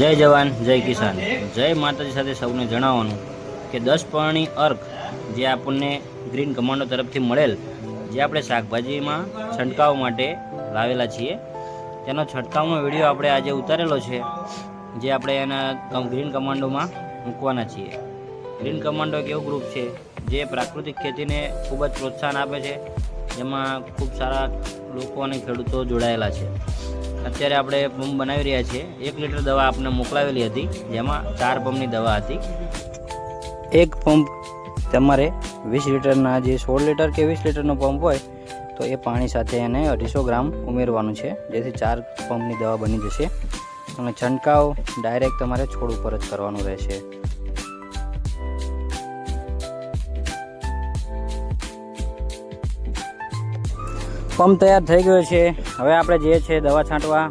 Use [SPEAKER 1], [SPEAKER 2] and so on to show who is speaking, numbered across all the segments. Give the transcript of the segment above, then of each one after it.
[SPEAKER 1] જય જવાન, જય કિસાન. જય માતાજી સાથે સૌને જણાવવાનું કે દસ પર્ણી અર્ક જે આપણને ગ્રીન કમાન્ડો તરફથી મળેલ, જે આપણે શાકભાજીમાં છંટકાવ માટે લાવેલા છીએ, તેનો છંટકાવનો વીડિયો આપણે આજે ઉતારેલો છે, જે આપણે એના ગ્રીન કમાન્ડોમાં મૂકવાના છીએ. ગ્રીન કમાન્ડો એક એવું ગ્રુપ છે, જે પ્રાકૃતિક ખેતીને ખૂબ જ પ્રોત્સાહન આપે છે, જેમાં ખૂબ સારા લોકો અને ખેડૂતો જોડાયેલા છે. અત્યારે આપણે પંપ બનાવી રહ્યા છીએ. એક લીટર દવા આપને મોકલાવેલી હતી, જેમાં ચાર પંપની દવા હતી. એક પંપ તમારે વીસ લીટરના જે સોળ લીટર કે વીસ લીટરનો પંપ હોય, તો એ પાણી સાથે એને અઢીસો ગ્રામ ઉમેરવાનું છે, જેથી ચાર પંપની દવા બની જશે. અને છંટકાવ ડાયરેક્ટ તમારે છોડ ઉપર જ કરવાનું રહેશે. પંપ તૈયાર થઈ ગયો છે. હવે આપણે જે છે દવા છાંટવા.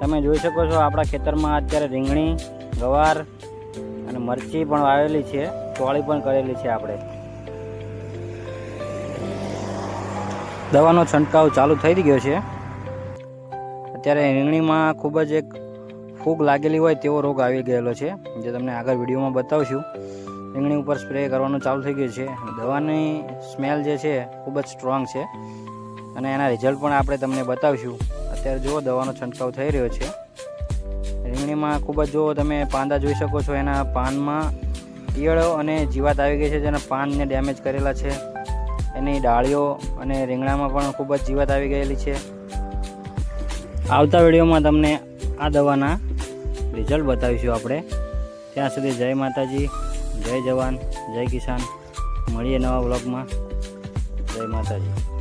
[SPEAKER 1] તમે જોઈ શકો છો આપણા ખેતરમાં અત્યારે રીંગણી, ગવાર અને મરચી પણ વાવેલી છે. ચોળી પણ કરેલી છે આપણે. દવાનો છંટકાવ ચાલુ થઈ ગયો છે. અત્યારે રીંગણીમાં ખૂબ જ એક ફૂગ લાગેલી હોય તેવો રોગ આવી ગયેલો છે. જે તમને આગળ વિડીયોમાં બતાવશું. રીંગણી ઉપર સ્પ્રે કરવાનું ચાલુ થઈ ગયું છે. દવાની સ્મેલ જે છે ખૂબ જ સ્ટ્રોંગ છે. અને એના રિઝલ્ટ પણ આપણે તમને બતાવશું. અત્યારે જુઓ, દવાનો છંટકાવ થઈ રહ્યો છે. રીંગણીમાં ખૂબ જ જો તમે પાંદા જોઈ શકો છો, એના પાનમાં ઈયળો અને જીવાત આવી ગઈ છે, જેના પાનને ડેમેજ કરેલા છે. એની ડાળીઓ અને રીંગણામાં પણ ખૂબ જ જીવાત આવી ગયેલી છે. આવતા વિડીયોમાં તમને આ દવાના રિઝલ્ટ બતાવીશું આપણે. ત્યાં સુધી જય માતાજી, જય જવાન, જય કિસાન. મળીએ નવા બ્લોગમાં જય માતાજી.